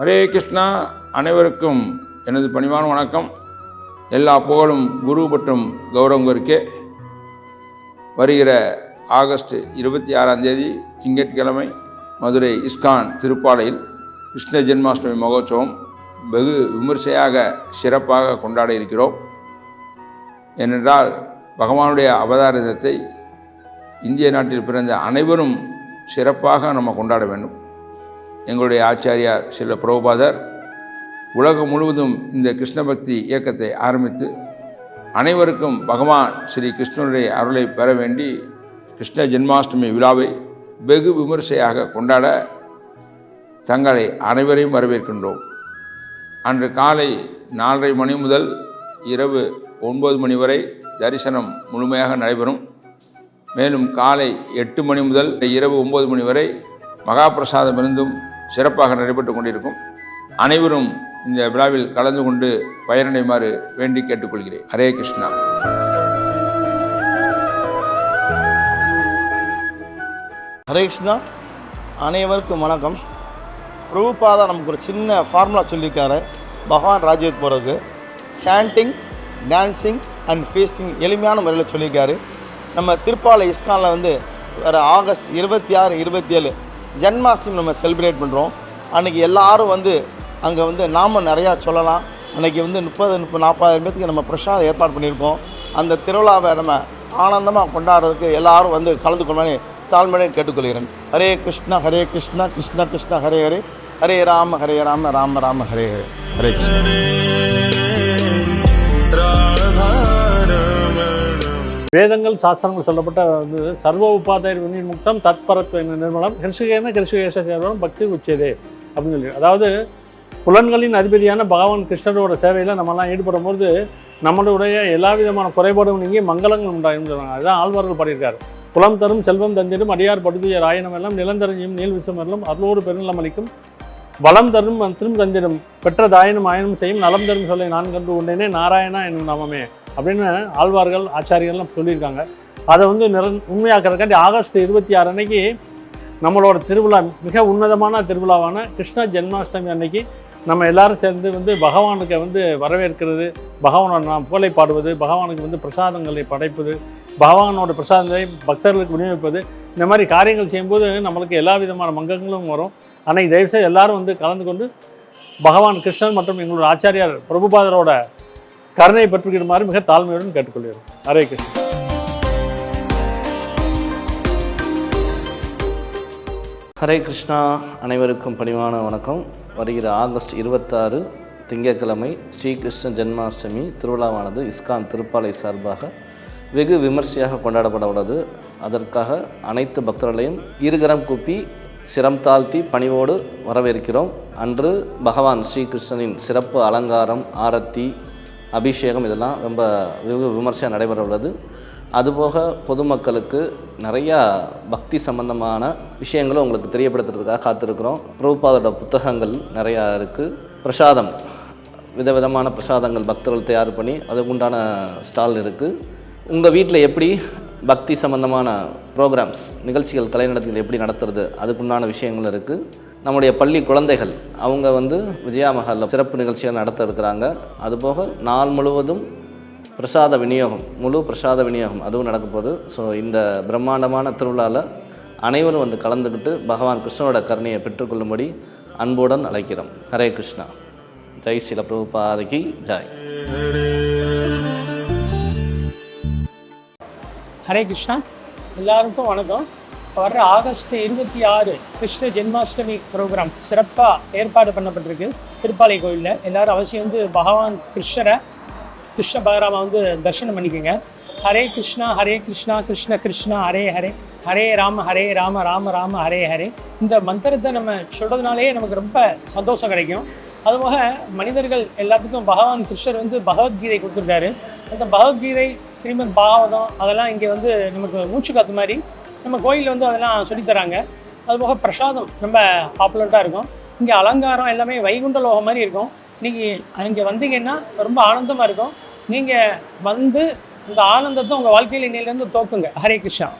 ஹரே கிருஷ்ணா. அனைவருக்கும் எனது பணிவான வணக்கம். எல்லா புகழும் குரு மற்றும் கௌரவங்கருக்கே. வருகிற ஆகஸ்ட் இருபத்தி ஆறாம் தேதி திங்கட்கிழமை மதுரை இஸ்கான் திருப்பாலையில் கிருஷ்ண ஜென்மாஷ்டமி மகோத்சவம் வெகு விமர்சையாக சிறப்பாக கொண்டாட இருக்கிறோம். ஏனென்றால் பகவானுடைய அவதார தினத்தை இந்திய நாட்டில் பிறந்த அனைவரும் சிறப்பாக நம்ம கொண்டாட வேண்டும். எங்களுடைய ஆச்சாரியார் சில பிரபுபாதர் உலகம் முழுவதும் இந்த கிருஷ்ண பக்தி இயக்கத்தை ஆரம்பித்து அனைவருக்கும் பகவான் ஸ்ரீ கிருஷ்ணனுடைய அருளை பெற வேண்டி கிருஷ்ண ஜென்மாஷ்டமி விழாவை வெகு விமர்சையாக கொண்டாட தங்களை அனைவரையும் வரவேற்கின்றோம். அன்று காலை நாலரை மணி முதல் இரவு ஒன்பது மணி வரை தரிசனம் முழுமையாக நடைபெறும். மேலும் காலை எட்டு மணி முதல் இரவு ஒன்பது மணி வரை மகா இருந்தும் சிறப்பாக நடைபெற்று கொண்டிருக்கும். அனைவரும் இந்த விழாவில் கலந்து கொண்டு பயனடைமாறு வேண்டி கேட்டுக்கொள்கிறேன். ஹரே கிருஷ்ணா. ஹரே கிருஷ்ணா. அனைவருக்கும் வணக்கம். பிரபுபாதா நமக்கு ஒரு சின்ன ஃபார்முலா சொல்லியிருக்காரு. பகவான் ராஜ்யத்துக்கு போகிறதுக்கு சாண்டிங் டான்ஸிங் அண்ட் ஃபேஸிங் எளிமையான முறையில் சொல்லியிருக்காரு. நம்ம திருப்பாலை இஸ்கானில் வந்து வர ஆகஸ்ட் இருபத்தி ஆறு இருபத்தி ஏழு ஜென்மாஷ்டமி நம்ம செலிப்ரேட் பண்ணுறோம் அன்றைக்கி எல்லாரும் வந்து அங்கே வந்து நாம நிறையா சொல்லலாம். அன்றைக்கி வந்து முப்பது முப்பது நாற்பதாயிரம் பேத்துக்கு நம்ம பிரசாதம் ஏற்பாடு பண்ணியிருக்கோம். அந்த திருவிழாவை நம்ம ஆனந்தமாக கொண்டாடுறதுக்கு எல்லாரும் வந்து கலந்து கொள்வானே தாழ்மையை கேட்டுக்கொள்கிறேன். ஹரே கிருஷ்ணா ஹரே கிருஷ்ணா கிருஷ்ண கிருஷ்ண ஹரே ஹரே. ஹரே ராம ஹரே ராம ராம ராம ஹரே ஹரே. ஹரே கிருஷ்ணா. வேதங்கள் சாஸ்திரங்கள் சொல்லப்பட்ட வந்து சர்வ உபாதாய முக்தம் தத்பரத்வ நிர்மலம். கிருஷ்ணகேன கிருஷிகேச சேவனம் பக்தி உச்சதே அப்படின்னு சொல்லி. அதாவது புலன்களின் அதிபதியான பகவான் கிருஷ்ணரோட சேவையில் நம்மலாம் ஈடுபடும் போது நம்மளுடைய எல்லா விதமான குறைபாடும் நீங்கி மங்களங்கள் உண்டாகும் சொல்லுவாங்க அதுதான் ஆழ்வார்கள் பாடியிருக்காரு. புலம் தரும் செல்வம் தந்திடும் அடியார் படுதிய ராயனம் எல்லாம் நிலந்தரஞ்சியும் நீல் விசமரலும் அருளோடு பெருநிலம் அளிக்கும். வளம் தரும் மந்திரம் தந்திடும் பெற்ற தாயனும் ஆயனும் செய்யும் நலம் தரும் சொல்லை நான் கண்டு உண்டேனே நாராயணா என்னும் நாமமே. அப்படின்னு ஆழ்வார்கள் ஆச்சாரியர்கள்லாம் சொல்லியிருக்காங்க. அதை வந்து நிற உண்மையாக்குறதுக்காண்டி ஆகஸ்ட் இருபத்தி ஆறு அன்னைக்கு நம்மளோட திருவிழா மிக உன்னதமான திருவிழாவான கிருஷ்ண ஜென்மாஷ்டமி அன்னைக்கு நம்ம எல்லாரும் சேர்ந்து வந்து பகவானுக்கு வந்து வரவேற்கிறது. பகவானோட நாம் புகழை பாடுவது பகவானுக்கு வந்து பிரசாதங்களை படைப்பது பகவானோட பிரசாதங்களை பக்தர்களுக்கு விநியோகிப்பது இந்த மாதிரி காரியங்கள் செய்யும்போது நம்மளுக்கு எல்லா விதமான மங்கங்களும் வரும். அன்னைக்கு தயவுசெய்து எல்லாரும் வந்து கலந்து கொண்டு பகவான் கிருஷ்ணன் மற்றும் எங்களோட ஆச்சாரியார் பிரபுபாதரோட கருணை பெற்றுக்கிடுமாறு மிக தாழ்மையுடன் கேட்டுக்கொள்கிறோம் ஹரே கிருஷ்ணன் ஹரே கிருஷ்ணா அனைவருக்கும் பணிவான வணக்கம். வருகிற ஆகஸ்ட் இருபத்தாறு திங்கட்கிழமை ஸ்ரீகிருஷ்ண ஜென்மாஷ்டமி திருவிழாவானது இஸ்கான் திருப்பாலை சார்பாக வெகு விமர்சையாக கொண்டாடப்பட உள்ளது. அதற்காக அனைத்து பக்தர்களையும் இருகரம் கூப்பி சிரம் தாழ்த்தி பணிவோடு வரவேற்கிறோம். அன்று பகவான் ஸ்ரீகிருஷ்ணனின் சிறப்பு அலங்காரம் ஆரத்தி அபிஷேகம் இதெல்லாம் ரொம்ப வெகு விமர்சையாக நடைபெற உள்ளது. அதுபோக பொதுமக்களுக்கு நிறையா பக்தி சம்பந்தமான விஷயங்களும் உங்களுக்கு தெரியப்படுத்துறதுக்காக காத்திருக்கிறோம். ரூபாதோட புத்தகங்கள் நிறையா இருக்குது பிரசாதம் விதவிதமான பிரசாதங்கள் பக்தர்கள் தயார் பண்ணி அதுக்கு உண்டான ஸ்டால் இருக்குது உங்கள் வீட்டில் எப்படி பக்தி சம்பந்தமான ப்ரோக்ராம்ஸ் நிகழ்ச்சிகள் கலைநடத்துகள் எப்படி நடத்துறது அதுக்குண்டான விஷயங்கள் இருக்குது நம்முடைய பள்ளி குழந்தைகள் அவங்க வந்து விஜயா மஹாலில் சிறப்பு நிகழ்ச்சியாக நடத்த இருக்கிறாங்க. அதுபோக நாள் முழுவதும் பிரசாத விநியோகம் முழு பிரசாத விநியோகம் அதுவும் நடக்க போகுது. ஸோ இந்த பிரம்மாண்டமான திருவிழாவில் அனைவரும் வந்து கலந்துக்கிட்டு பகவான் கிருஷ்ணனோட கருணையை பெற்றுக்கொள்ளும்படி அன்புடன் அழைக்கிறோம். ஹரே கிருஷ்ணா. ஜெய் ஸ்ரீல பிரபுபாதகி. ஜாய். ஹரே கிருஷ்ணா. எல்லாருக்கும் வணக்கம். வர்ற ஆகஸ்ட் இருபத்தி ஆறு கிருஷ்ண ஜென்மாஷ்டமி ப்ரோக்ராம் சிறப்பாக ஏற்பாடு பண்ணப்பட்டிருக்கு. திருப்பாலை கோயிலில். எல்லாரும் அவசியம் வந்து பகவான் கிருஷ்ணரை கிருஷ்ண பகராமா வந்து தரிசனம் பண்ணிக்கோங்க. ஹரே கிருஷ்ணா ஹரே கிருஷ்ணா கிருஷ்ண கிருஷ்ணா ஹரே ஹரே ஹரே ராம ஹரே ராம ராம ராம ஹரே ஹரே. இந்த மந்திரத்தை நம்ம சொல்கிறதுனாலே நமக்கு ரொம்ப சந்தோஷம் கிடைக்கும். அதுபோக மனிதர்கள் எல்லாத்துக்கும் பகவான் கிருஷ்ணர் வந்து பகவத்கீதை கொடுத்துருக்காரு. அந்த பகவத்கீதை ஸ்ரீமத் பாகவதம் அதெல்லாம் இங்கே வந்து நமக்கு மூச்சு காத்து மாதிரி நம்ம கோயிலில் வந்து அதெல்லாம் சொல்லித்தராங்க. அதுபோக பிரசாதம் ரொம்ப பாப்புலர்ட்டாக இருக்கும். இங்கே அலங்காரம் எல்லாமே வைகுண்ட லோகம் மாதிரி இருக்கும். நீங்கள் இங்கே வந்தீங்கன்னா ரொம்ப ஆனந்தமாக இருக்கும். நீங்கள் வந்து இந்த ஆனந்தத்தை உங்கள் வாழ்க்கையில் இன்னிலேருந்து தோக்குங்க. ஹரே கிருஷ்ணா.